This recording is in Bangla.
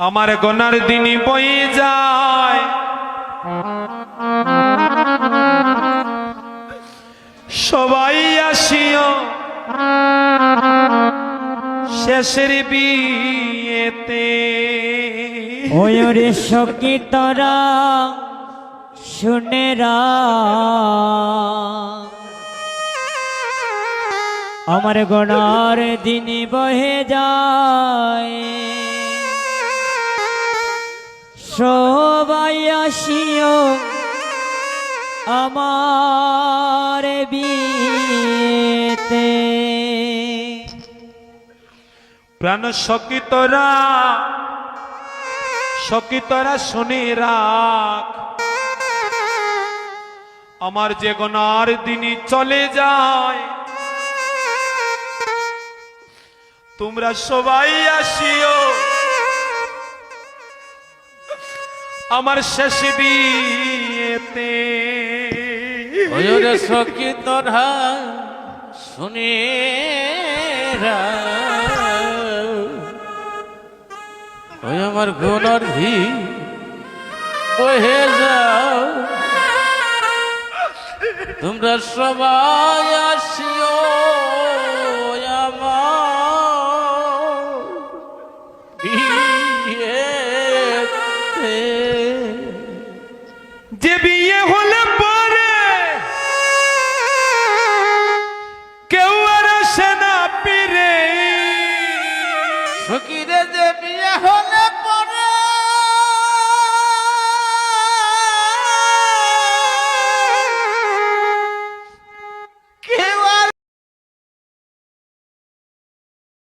আমার গনার দিনই বই যায়। সবাই আসিও। শেষের বিয়েতে। ওরে সখী তোরা শুনে রা। আমার গণার দিন বহে যায়। সবাই আসিও আমার বিয়েতে। প্রাণ সকিতরা সকিতরা শুনে রাখ। আমার যে গনার দিনই চলে যায়। তোমরা সবাই আসিও। আমার শেষ বিয়েতে। সখী তোরা শুনে ওই আমার গোলার ভি বহে যাও। তোমরা সবাই আসিও আমার যে বিয়ে হলে পরে কেউ আর সেনা পিরে সকির